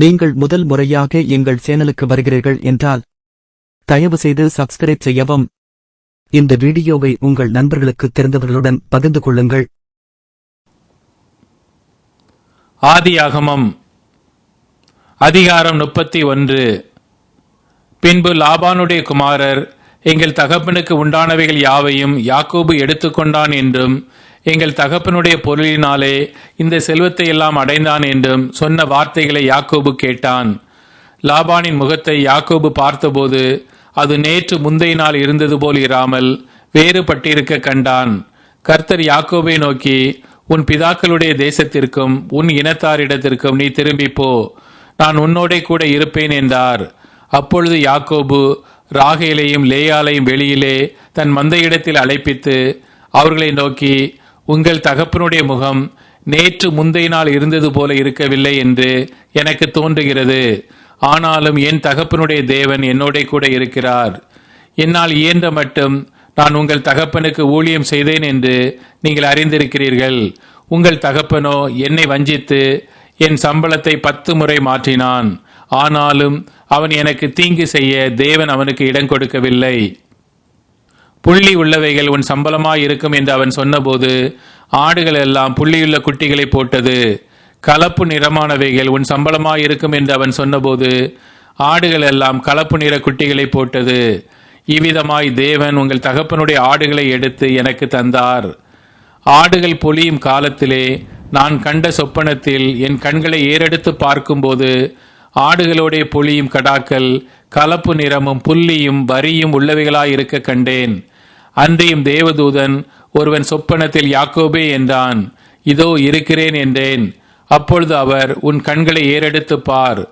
நீங்கள் முதல் முறையாக எங்கள் சேனலுக்கு வருகிறீர்கள் என்றால் தயவு செய்து சப்ஸ்கிரைப் செய்யவும். இந்த வீடியோவை உங்கள் நண்பர்களுக்கு தெரிந்தவர்களுடன் பகிர்ந்து கொள்ளுங்கள். ஆதியாகமம் அதிகாரம் முப்பத்தி ஒன்று. பின்பு லாபானுடைய குமாரர் எங்கள் தகப்பனுக்கு உண்டானவைகள் யாவையும் யாக்கோபு எடுத்துக்கொண்டான் என்றும் எங்கள் தகப்பனுடைய பொருளினாலே இந்த செல்வத்தை எல்லாம் அடைந்தான் என்றும் சொன்ன வார்த்தைகளை யாக்கோபு கேட்டான். லாபானின் முகத்தை யாக்கோபு பார்த்தபோது அது நேற்று முந்தைய நாள் இருந்தது போல் இராமல் வேறுபட்டிருக்க கண்டான். கர்த்தர் யாக்கோபை நோக்கி உன் பிதாக்களுடைய தேசத்திற்கும் உன் இனத்தாரிடத்திற்கும் நீ திரும்பி போ. நான் உன்னோடே கூட இருப்பேன் என்றார். அப்பொழுது யாக்கோபு ராகேலையும் லேயாலையும் வெளியிலே தன் மந்தையிடத்தில் அழைப்பித்து அவர்களை நோக்கி உங்கள் தகப்பனுடைய முகம் நேற்று முந்தைய நாள் இருந்தது போல இருக்கவில்லை என்று எனக்கு தோன்றுகிறது. ஆனாலும் என் தகப்பனுடைய தேவன் என்னோட கூட இருக்கிறார். என்னால் இயன்ற மட்டும் நான் உங்கள் தகப்பனுக்கு ஊழியம் செய்தேன் என்று நீங்கள் அறிந்திருக்கிறீர்கள். உங்கள் தகப்பனோ என்னை வஞ்சித்து என் சம்பளத்தை பத்து முறை மாற்றினான். ஆனாலும் அவன் எனக்கு தீங்கு செய்ய தேவன் அவனுக்கு இடம் கொடுக்கவில்லை. புள்ளி உள்ளவைகள் உன் சம்பளமாய் இருக்கும் என்று அவன் சொன்னபோது ஆடுகள் எல்லாம் புள்ளியுள்ள குட்டிகளை போட்டது. கலப்பு நிறமானவைகள் உன் சம்பளமாய் இருக்கும் என்று அவன் சொன்னபோது ஆடுகள் எல்லாம் கலப்பு நிற குட்டிகளை போட்டது. இவ்விதமாய் தேவன் உங்கள் தகப்பனுடைய ஆடுகளை எடுத்து எனக்கு தந்தார். ஆடுகள் பொழியும் காலத்திலே நான் கண்ட சொப்பனத்தில் என் கண்களை ஏறெடுத்து பார்க்கும்போது ஆடுகளோடைய பொழியும் கடாக்கள் கலப்பு நிறமும் புள்ளியும் வரியும் உள்ளவைகளாயிருக்க கண்டேன். அன்றியும் தேவதூதன் ஒருவன் சொப்பனத்தில் யாக்கோபே என்றான் இதோ இருக்கிறேன் என்றேன். அப்பொழுது அவர் உன் கண்களை ஏறெடுத்து பார்.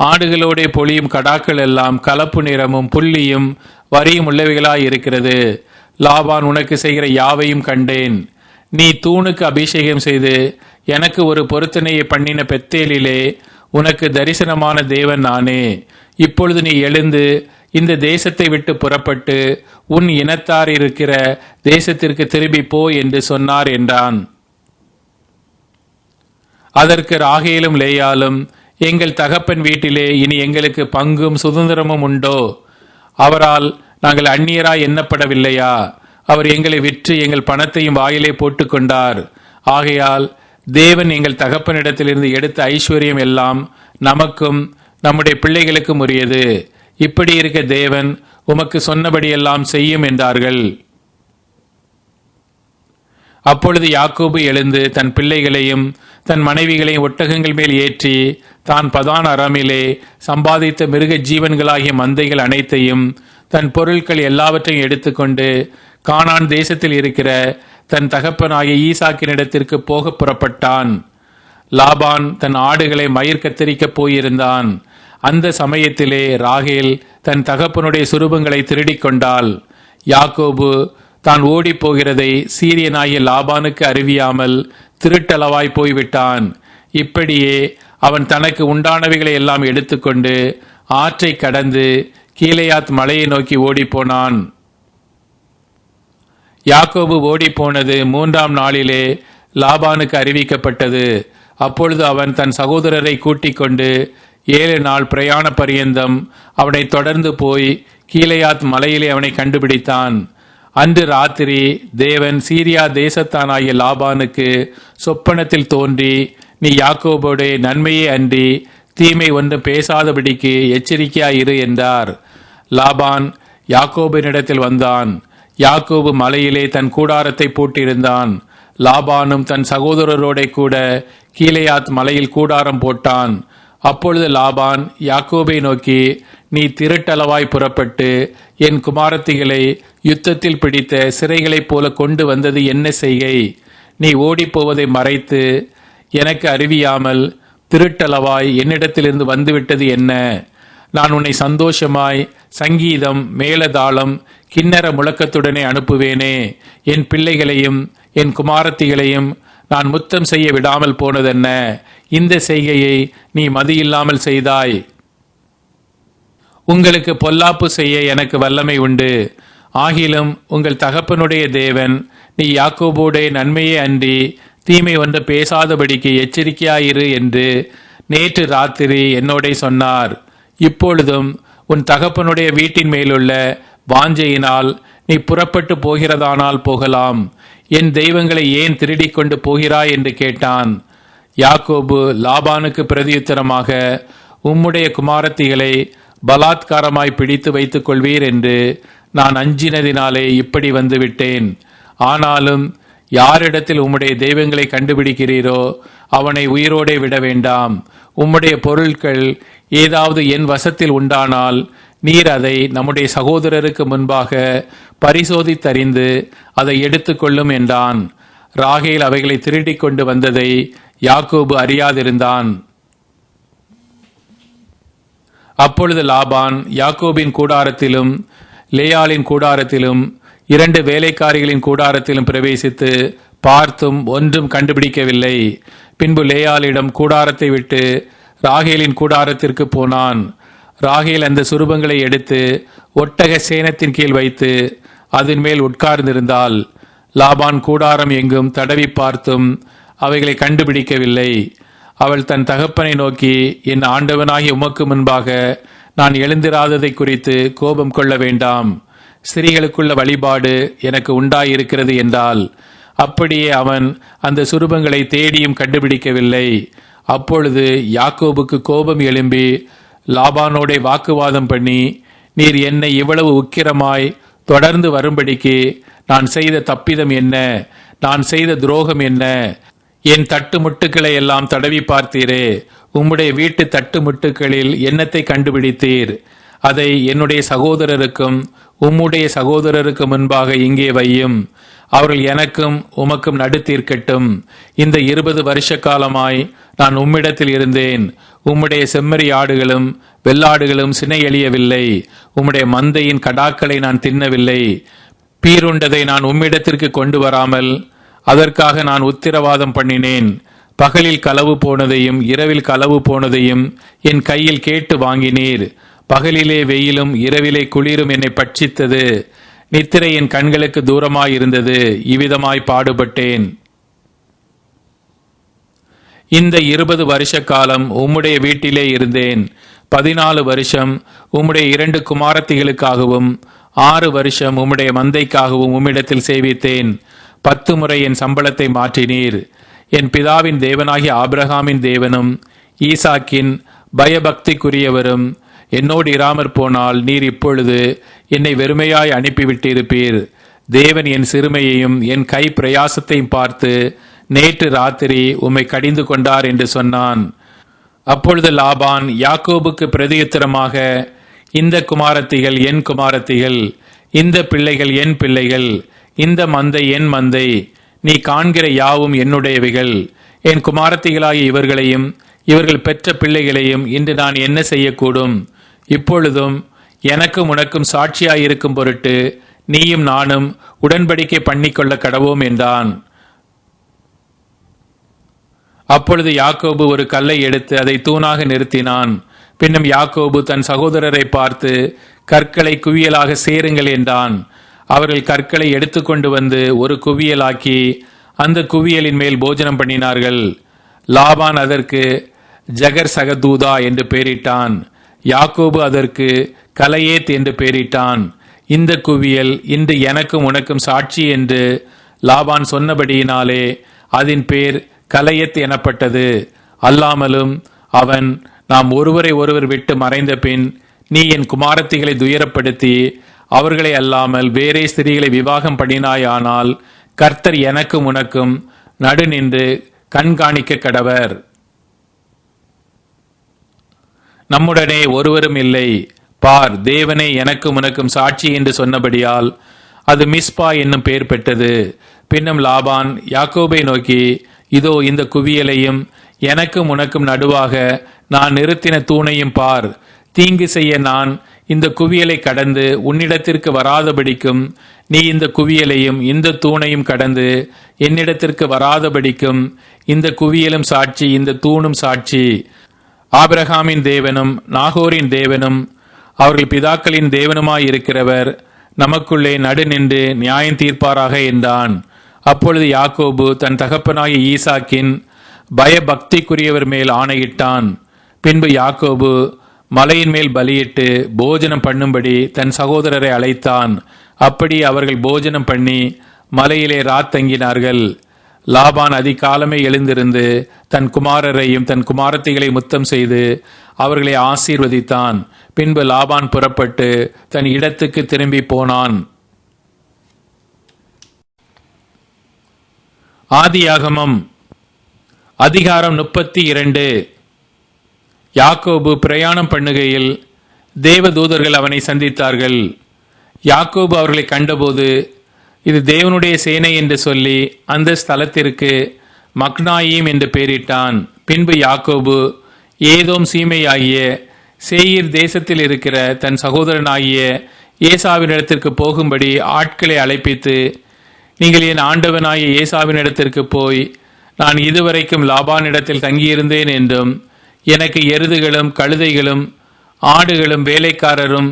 ஆடுகளோடே பொழியும் கடாக்கள் எல்லாம் கலப்பு நிறமும் புள்ளியும் வரியும் உள்ளவைகளாய் இருக்கிறது. லாபான் உனக்கு செய்கிற யாவையும் கண்டேன். நீ தூணுக்கு அபிஷேகம் செய்து எனக்கு ஒரு பொருத்தனையை பண்ணின பெத்தேலிலே உனக்கு தரிசனமான தேவன் நானே. இப்பொழுது நீ எழுந்து இந்த தேசத்தை விட்டு புறப்பட்டு உன் இனத்தார் இருக்கிற தேசத்திற்கு திரும்பி போ என்று சொன்னார் என்றான். அதற்கு ராகேலும் லேயாலும் எங்கள் தகப்பன் வீட்டிலே இனி எங்களுக்கு பங்கும் சுதந்திரமும் உண்டோ? அவரால் நாங்கள் அந்நியராய் எண்ணப்படவில்லையா? அவர் எங்களை விற்று எங்கள் பணத்தையும் வாயிலே போட்டுக்கொண்டார். ஆகையால் தேவன் எங்கள் தகப்பனிடத்திலிருந்து எடுத்த ஐஸ்வர்யம் எல்லாம் நமக்கும் நம்முடைய பிள்ளைகளுக்கும் உரியது. இப்படி இருக்க தேவன் உமக்கு சொன்னபடியெல்லாம் செய்யும் என்றார்கள். அப்பொழுது யாக்கோபு எழுந்து தன் பிள்ளைகளையும் தன் மனைவிகளையும் ஒட்டகங்கள் மேல் ஏற்றி தான் பதான் அறாமிலே சம்பாதித்த மிருக ஜீவன்களாகிய மந்தைகள் அனைத்தையும் தன் பொருட்கள் எல்லாவற்றையும் எடுத்துக்கொண்டு கானான் தேசத்தில் இருக்கிற தன் தகப்பனாகிய ஈசாக்கினிடத்திற்கு போக புறப்பட்டான். லாபான் தன் ஆடுகளை மயிர் கத்தரிக்கப் போயிருந்தான். அந்த சமயத்திலே ராகேல் தன் தகப்பனுடைய சுரூபங்களை திருடிக் கொண்டாள். யாக்கோபு தான் ஓடிப்போகிறதை சீரியனாகிய லாபானுக்கு அறிவியாமல் திருட்டளவாய் போய்விட்டான். இப்படியே அவன் தனக்கு உண்டானவைகளை எல்லாம் எடுத்துக்கொண்டு ஆற்றை கடந்து கீழையாத் மலையை நோக்கி ஓடிப்போனான் யாக்கோபு ஓடிப்போனது மூன்றாம் நாளிலே லாபானுக்கு அறிவிக்கப்பட்டது. அப்பொழுது அவன் தன் சகோதரரை கூட்டிக் கொண்டு ஏழு நாள் பிரயாண பரியந்தம். அவனை தொடர்ந்து போய் கீழையாத் மலையிலே அவனை கண்டுபிடித்தான். அன்று ராத்திரி தேவன் சீரியா தேசத்தானாகிய லாபானுக்கு சொப்பனத்தில் தோன்றி நீ யாக்கோபோடைய நன்மையே அன்றி தீமை ஒன்று பேசாதபடிக்கு எச்சரிக்கையாயிரு என்றார். லாபான் யாக்கோபினிடத்தில் வந்தான். யாக்கோபு மலையிலே தன் கூடாரத்தை போட்டிருந்தான் லாபானும் தன் சகோதரரோட கூட கீழையாத் மலையில் கூடாரம் போட்டான். அப்பொழுது லாபான் யாக்கோபை நோக்கி நீ திருட்டளவாய் புறப்பட்டு என் குமாரத்திகளை யுத்தத்தில் பிடித்த சிறைகளைப் போல கொண்டு வந்தது என்ன செய்கை? நீ ஓடிப்போவதை மறைத்து எனக்கு அறிவியாமல் திருட்டளவாய் என்னிடத்திலிருந்து வந்துவிட்டது என்ன? நான் உன்னை சந்தோஷமாய் சங்கீதம் மேலதாளம் கிண்ணற முழக்கத்துடனே அனுப்புவேனே. என் பிள்ளைகளையும் என் குமாரத்திகளையும் நான் முத்தம் செய்ய விடாமல் போனதென்ன? இந்த செய்கையை நீ மதியில்லாமல் செய்தாய். உங்களுக்கு பொல்லாப்பு செய்ய எனக்கு வல்லமை உண்டு. ஆகிலும் உங்கள் தகப்பனுடைய தேவன் நீ யாக்கோபோடைய நன்மையே அன்றி தீமை ஒன்று பேசாதபடிக்கு எச்சரிக்கையாயிரு என்று நேற்று ராத்திரி என்னோட சொன்னார். இப்பொழுதும் உன் தகப்பனுடைய வீட்டின் மேலுள்ள வாஞ்சையினால் நீ புறப்பட்டு போகிறதானால் போகலாம். என் தெய்வங்களை ஏன் திருடிக் கொண்டு போகிறாய் என்று கேட்டான். யாக்கோபு லாபானுக்கு பிரதியுத்தரமாக உம்முடைய குமாரத்திகளை பலாத்காரமாய் பிடித்து வைத்துக் கொள்வீர் என்று நான் அஞ்சினதினாலே இப்படி வந்துவிட்டேன். ஆனாலும் யாரிடத்தில் உம்முடைய தெய்வங்களை கண்டுபிடிக்கிறீரோ அவனை உயிரோடே விட வேண்டாம். உம்முடைய பொருட்கள் ஏதாவது என் வசத்தில் உண்டானால் நீர் அதை நம்முடைய சகோதரருக்கு முன்பாக பரிசோதித்தறிந்து அதை எடுத்துக்கொள்ளும் என்றான். ராகேல் அவைகளை திருடிக் கொண்டு வந்ததை யாக்கோபு அறியாதிருந்தான். அப்பொழுது லாபான் யாக்கோபின் கூடாரத்திலும் லேயாளின் கூடாரத்திலும் இரண்டு வேலைக்காரிகளின் கூடாரத்திலும் பிரவேசித்து பார்த்தும் ஒன்றும் கண்டுபிடிக்கவில்லை. பின்பு லேயாளிடம் கூடாரத்தை விட்டு ராகேலின் கூடாரத்திற்கு போனான். ராகேல் அந்த சுரூபங்களை எடுத்து ஒட்டக சேனத்தின் கீழ் வைத்து அதன் மேல் உட்கார்ந்திருந்தாள். லாபான் கூடாரம் எங்கும் தடவி பார்த்தும் அவைகளை கண்டுபிடிக்கவில்லை. அவள் தன் தகப்பனை நோக்கி என் ஆண்டவனாகி உமக்கு முன்பாக நான் எழுந்திராததை குறித்து கோபம் கொள்ள வேண்டாம். ஸ்திரீகளுக்குள்ள வழிபாடு எனக்கு உண்டாயிருக்கிறது என்றால் அப்படியே அவன் அந்த சுரூபங்களை தேடியும் கண்டுபிடிக்கவில்லை. அப்பொழுது யாக்கோபுக்கு கோபம் எழும்பி லாபானோடே வாக்குவாதம் பண்ணி நீர் என்னை இவ்வளவு உக்கிரமாய் தொடர்ந்து வரும்படிக்கு நான் செய்த தப்பிதம் என்ன? நான் செய்த துரோகம் என்ன? என் தட்டு முட்டுக்களை எல்லாம் தடவி பார்த்தீரே. உம்முடைய வீட்டு தட்டு முட்டுக்களில் என்னத்தை கண்டுபிடித்தீர்? அதை என்னுடைய சகோதரருக்கும் உம்முடைய சகோதரருக்கு முன்பாக இங்கே வையும். அவர்கள் எனக்கும் உமக்கும் நடுத்தீர்க்கட்டும். இந்த இருபது வருஷ காலமாய் நான் உம்மிடத்தில் இருந்தேன். உம்முடைய செம்மறி ஆடுகளும் வெள்ளாடுகளும் சினை எழியவில்லை உம்முடைய மந்தையின் கடாக்களை நான் தின்னவில்லை. பீருண்டதை நான் உம்மிடத்திற்கு கொண்டு வராமல் அதற்காக நான் உத்திரவாதம் பண்ணினேன். பகலில் களவு போனதையும் இரவில் களவு போனதையும் என் கையில் கேட்டு வாங்கினீர். பகலிலே வெயிலும் இரவிலே குளிரும் என்னை பட்சித்தது. நித்திரை என் கண்களுக்கு தூரமாயிருந்தது. இவ்விதமாய் பாடுபட்டேன். இந்த இருபது வருஷ காலம் உம்முடைய வீட்டிலே இருந்தேன். பதினாலு வருஷம் உம்முடைய இரண்டு குமாரத்திகளுக்காகவும் ஆறு வருஷம் உம்முடைய மந்தைக்காகவும் உம்மிடத்தில் சேவித்தேன். பத்து முறை என் சம்பளத்தை மாற்றினீர். என் பிதாவின் தேவனாகிய ஆபிரகாமின் தேவனும் ஈசாக்கின் பயபக்திக்குரியவரும் என்னோடு இராமற் போனால் நீர் இப்பொழுது என்னை வெறுமையாய் அனுப்பிவிட்டிருப்பீர். தேவன் என் சிறுமையையும் என் கை பிரயாசத்தையும் பார்த்து நேற்று ராத்திரி உம்மை கடிந்து கொண்டார் என்று சொன்னான். அப்பொழுது லாபான் யாக்கோபுக்கு பிரதியுத்தரமாக இந்த குமாரத்திகள் என் குமாரத்திகள் இந்த பிள்ளைகள் என் பிள்ளைகள் இந்த மந்தை என் மந்தை நீ காண்கிற யாவும் என்னுடையவைகள். என் குமாரத்திகளாகிய இவர்களையும் இவர்கள் பெற்ற பிள்ளைகளையும் இன்று நான் என்ன செய்யக்கூடும்? இப்பொழுதும் எனக்கும் உனக்கும் சாட்சியாயிருக்கும் பொருட்டு நீயும் நானும் உடன்படிக்கை பண்ணிக்கொள்ள கடவோம் என்றான். அப்பொழுது யாக்கோபு ஒரு கல்லை எடுத்து அதை தூணாக நிறுத்தினான். பின்னும் யாக்கோபு தன் சகோதரரை பார்த்து கற்களை குவியலாக சேருங்கள் என்றான். அவர்கள் கற்களை எடுத்துக்கொண்டு வந்து ஒரு குவியலாக்கி அந்த குவியலின் மேல் போஜனம் பண்ணினார்கள். லாபான் அதற்கு ஜகர் சகதூதா என்று பெயரிட்டான் யாக்கோபு அதற்கு கலையேத் என்று பெயரிட்டான் இந்த குவியல் இன்று எனக்கும் உனக்கும் சாட்சி என்று லாபான் சொன்னபடியினாலே அதன் பேர் கலையத் எனப்பட்டது. அல்லாமலும் அவன் நாம் ஒருவரை ஒருவர் விட்டு மறைந்த பின் நீ என் குமாரத்திகளை துயரப்படுத்தி அவர்களை அல்லாமல் வேறே ஸ்திரீகளை விவாகம் பண்ணினாயானால் கர்த்தர் எனக்கும் உனக்கும் நடு நின்று கண்காணிக்க கடவர். நம்முடனே ஒருவரும் இல்லை. பார் தேவனே எனக்கும் உனக்கும் சாட்சி என்று சொன்னபடியால் அது மிஸ்பா என்னும் பெயர் பெற்றது. பின்னும் லாபான் யாக்கோபை நோக்கி இதோ இந்த குவியலையும் எனக்கும் உனக்கும் நடுவாக நான் நிறுத்தின தூணையும் பார் தீங்கு செய்ய நான் இந்த குவியலை கடந்து உன்னிடத்திற்கு வராதபடிக்கும் நீ இந்த குவியலையும் இந்த தூணையும் கடந்து என்னிடத்திற்கு வராதபடிக்கும் இந்த குவியலும் சாட்சி இந்த தூணும் சாட்சி. ஆபிரகாமின் தேவனும் நாகோரின் தேவனும் அவர்கள் பிதாக்களின் தேவனுமாயிருக்கிறவர் நமக்குள்ளே நடு நின்று நியாயம் தீர்ப்பாராக என்றான். அப்பொழுது யாக்கோபு தன் தகப்பனாகிய ஈசாக்கின் பயபக்திக்குரியவர் மேல் ஆணையிட்டான். பின்பு யாக்கோபு மலையின் மேல் பலியிட்டு போஜனம் பண்ணும்படி தன் சகோதரரை அழைத்தான். அப்படி அவர்கள் போஜனம் பண்ணி மலையிலே ராத்தங்கினார்கள் லாபான் அதிகாலமே எழுந்திருந்து தன் குமாரரையும் தன் குமாரத்திகளை முத்தம் செய்து அவர்களை ஆசீர்வதித்தான். பின்பு லாபான் புறப்பட்டு தன் இடத்துக்கு திரும்பி போனான். ஆதியாகமம் அதிகாரம் முப்பத்தி இரண்டு. யாக்கோபு பிரயாணம் பண்ணுகையில் தேவதூதர்கள் அவனை சந்தித்தார்கள். யாக்கோபு அவர்களை கண்டபோது இது தேவனுடைய சேனை என்று சொல்லி அந்த ஸ்தலத்திற்கு மக்னாயீம் என்று பெயரிட்டான். பின்பு யாக்கோபு ஏதோம் சீமையாகிய சேயிர் தேசத்தில் இருக்கிற தன் சகோதரனாகிய ஏசாவினிடத்திற்கு போகும்படி ஆட்களை அழைப்பித்து நீங்கள் என் ஆண்டவனாகிய ஏசாவினிடத்திற்கு போய் நான் இதுவரைக்கும் லாபானிடத்தில் தங்கியிருந்தேன் என்றும் எனக்கு எருதுகளும் கழுதைகளும் ஆடுகளும் வேலைக்காரரும்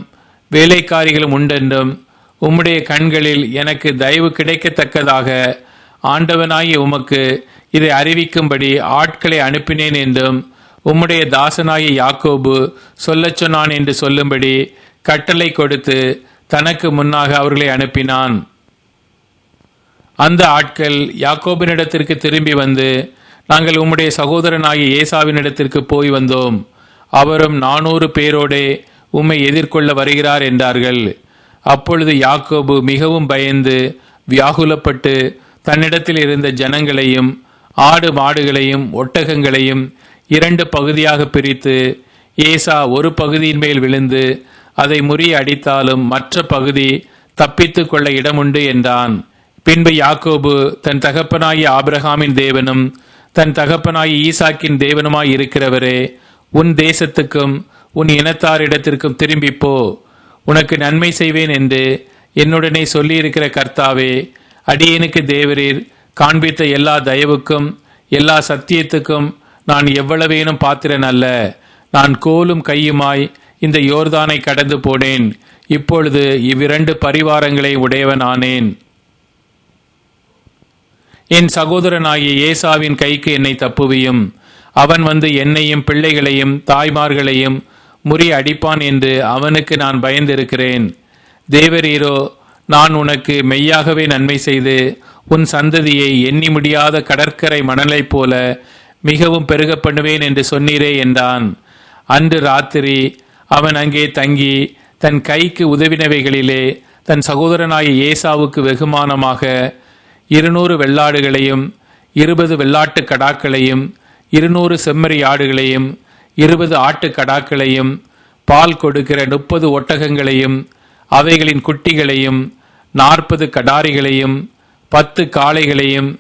வேலைக்காரிகளும் உண்டென்றும் உம்முடைய கண்களில் எனக்கு தயவு கிடைக்கத்தக்கதாக ஆண்டவனாகிய உமக்கு இதை அறிவிக்கும்படி ஆட்களை அனுப்பினேன் என்றும் உம்முடைய தாசனாகிய யாக்கோபு சொல்லச் சொன்னான் என்று சொல்லும்படி கட்டளை கொடுத்து தனக்கு முன்னாக அவர்களை அனுப்பினான். அந்த ஆட்கள் யாக்கோபினிடத்திற்கு திரும்பி வந்து நாங்கள் உம்முடைய சகோதரனாகிய ஏசாவினிடத்திற்கு போய் வந்தோம். அவரும் நானூறு பேரோடே உம்மை எதிர்கொள்ள வருகிறார் என்றார்கள். அப்பொழுது யாக்கோபு மிகவும் பயந்து வியாகுலப்பட்டு தன்னிடத்தில் இருந்த ஜனங்களையும் ஆடு மாடுகளையும் ஒட்டகங்களையும் இரண்டு பகுதியாக பிரித்து ஏசா ஒரு பகுதியின் மேல் விழுந்து அதை முறிய அடித்தாலும் மற்ற பகுதி தப்பித்து கொள்ள இடமுண்டு என்றான். பின்பு யாக்கோபு தன் தகப்பனாகிய ஆபிரகாமின் தேவனும் தன் தகப்பனாய் ஈசாக்கின் தேவனுமாய் இருக்கிறவரே உன் தேசத்துக்கும் உன் இனத்தாரிடத்திற்கும் திரும்பிப்போ உனக்கு நன்மை செய்வேன் என்று என்னுடனே சொல்லியிருக்கிற கர்த்தாவே அடியேனுக்கு தேவரீர் காண்பித்த எல்லா தயவுக்கும் எல்லா சத்தியத்துக்கும் நான் எவ்வளவேனும் பாத்திரன் அல்ல. நான் கோலும் கையுமாய் இந்த யோர்தானை கடந்து போனேன். இப்பொழுது இவ்விரண்டு பரிவாரங்களை உடையவன் ஆனேன் என் சகோதரனாகிய ஏசாவின் கைக்கு என்னை தப்புவியும். அவன் வந்து என்னையும் பிள்ளைகளையும் தாய்மார்களையும் முறி அடிப்பான் என்று அவனுக்கு நான் பயந்திருக்கிறேன். தேவரீரோ நான் உனக்கு மெய்யாகவே நன்மை செய்து உன் சந்ததியை எண்ணி முடியாத கடற்கரை மணலைப் போல மிகவும் பெருக பண்ணுவேன் என்று சொன்னீரே என்றான். அன்று ராத்திரி அவன் அங்கே தங்கி தன் கைக்கு உதவினவைகளிலே தன் சகோதரனாய ஏசாவுக்கு வெகுமானமாக இருநூறு வெள்ளாடுகளையும் இருபது வெள்ளாட்டு கடாக்களையும் இருநூறு செம்மறி ஆடுகளையும் இருபது ஆட்டு கடாக்களையும் பால் கொடுக்கிற முப்பது ஒட்டகங்களையும் அவைகளின் குட்டிகளையும் நாற்பது கடாரிகளையும் பத்து காளைகளையும்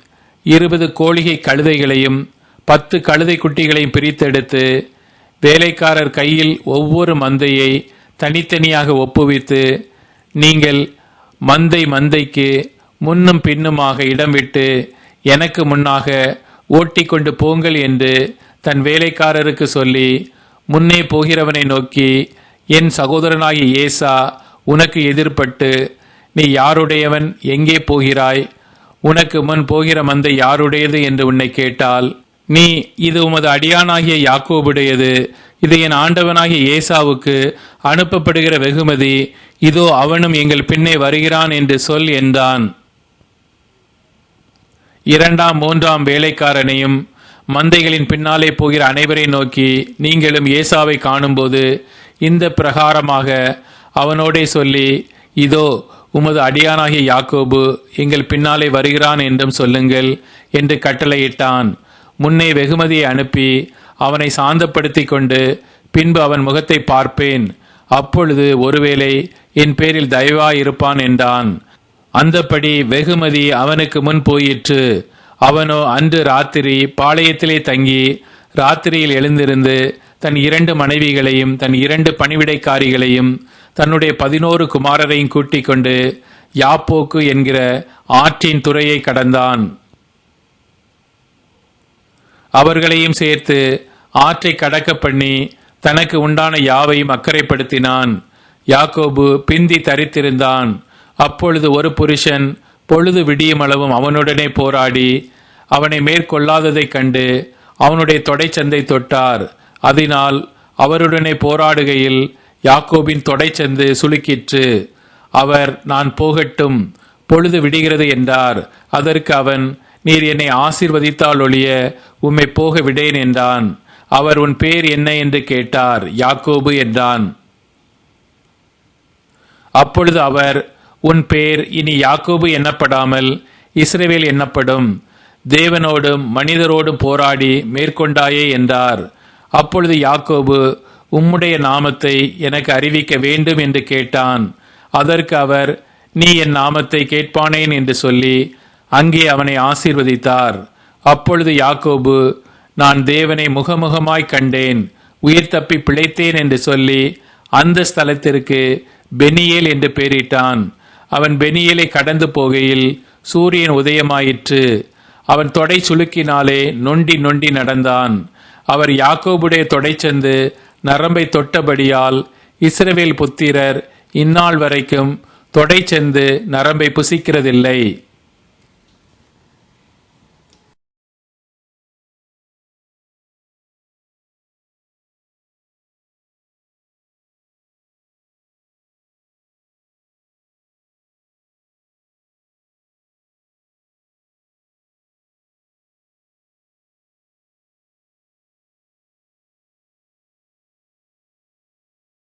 இருபது கோழிகை கழுதைகளையும் பத்து கழுதை குட்டிகளையும் பிரித்தெடுத்து வேலைக்காரர் கையில் ஒவ்வொரு மந்தையை தனித்தனியாக ஒப்புவித்து நீங்கள் மந்தை மந்தைக்கு முன்னும் பின்னுமாக இடம் விட்டு எனக்கு முன்னாக ஓட்டி கொண்டு போங்கள் என்று தன் வேலைக்காரருக்கு சொல்லி முன்னே போகிறவனை நோக்கி என் சகோதரனாகிய ஏசா உனக்கு எதிர்பட்டு நீ யாருடையவன்? எங்கே போகிறாய்? உனக்கு முன் போகிற மந்தை யாருடையது என்று உன்னை கேட்டால் நீ இது உமது அடியானாகிய யாக்கோபுடையது. இது என் ஆண்டவனாகிய ஏசாவுக்கு அனுப்பப்படுகிற வெகுமதி. இதோ அவனும் எங்கள் பின்னே வருகிறான் என்று சொல் என்றான். இரண்டாம் மூன்றாம் வேலைக்காரனையும் மந்தைகளின் பின்னாலே போகிற அனைவரை நோக்கி நீங்களும் ஏசாவை காணும்போது இந்த பிரகாரமாக அவனோடே சொல்லி இதோ உமது அடியானாகிய யாக்கோபு எங்கள் பின்னாலே வருகிறான் என்றும் சொல்லுங்கள் என்று கட்டளையிட்டான். முன்னே வெகுமதியை அனுப்பி அவனை சாந்தப்படுத்தி கொண்டு பின்பு அவன் முகத்தை பார்ப்பேன். அப்பொழுது ஒருவேளை என் பேரில் தயவாயிருப்பான் என்றான். அந்தப்படி வெகுமதி அவனுக்கு முன் போயிற்று. அவனோ அன்று ராத்திரி பாளையத்திலே தங்கி ராத்திரியில் எழுந்திருந்து தன் இரண்டு மனைவிகளையும் தன் இரண்டு பணிவிடைக்காரிகளையும் தன்னுடைய பதினோரு குமாரரையும் கூட்டிக் கொண்டு யாப்போக்கு என்கிற ஆற்றின் துறையை கடந்தான். அவர்களையும் சேர்த்து ஆற்றை கடக்க பண்ணி தனக்கு உண்டான யாவையும் அக்கறைப்படுத்தினான். யாக்கோபு பிந்தி தரித்திருந்தான். அப்பொழுது ஒரு புருஷன் பொழுது விடியுமளவும் அவனுடனே போராடி அவனை மேற்கொள்ளாததைக் கண்டு அவனுடைய தொடைச்சந்தை தொட்டார். அதனால் அவருடனே போராடுகையில் யாக்கோபின் தொடைச்சந்து சுளுக்கிற்று அவர் நான் போகட்டும் பொழுது விடுகிறது என்றார். அதற்கு அவன் நீர் என்னை ஆசிர்வதித்தால் ஒழிய உம்மை போக விடேன் என்றான். அவர் உன் பேர் என்ன? என்று கேட்டார். யாக்கோபு என்றான். அப்பொழுது அவர் உன் பேர் இனி யாக்கோபு எண்ணப்படாமல் இஸ்ரேவேல் எண்ணப்படும் தேவனோடும் மனிதரோடும் போராடி மேற்கொண்டாயே என்றார். அப்பொழுது யாக்கோபு உம்முடைய நாமத்தை எனக்கு அறிவிக்க வேண்டும் என்று கேட்டான். அதற்கு அவர் நீ என் நாமத்தை கேட்பானேன் என்று சொல்லி அங்கே அவனை ஆசீர்வதித்தார். அப்பொழுது யாக்கோபு நான் தேவனை முகமுகமாய் கண்டேன் உயிர் தப்பி பிழைத்தேன் என்று சொல்லி அந்த ஸ்தலத்திற்கு பெனியேல் என்று பெயரிட்டான். அவன் பெனியலை கடந்து போகையில் சூரியன் உதயமாயிற்று. அவன் தொடை சுளுக்கினாலே நொண்டி நொண்டி நடந்தான். அவர் யாக்கோபுடைய தொடைச்சந்து நரம்பை தொட்டபடியால் இஸ்ரவேல் புத்திரர் இந்நாள் வரைக்கும் தொடைச்சந்து நரம்பை புசிக்கிறதில்லை.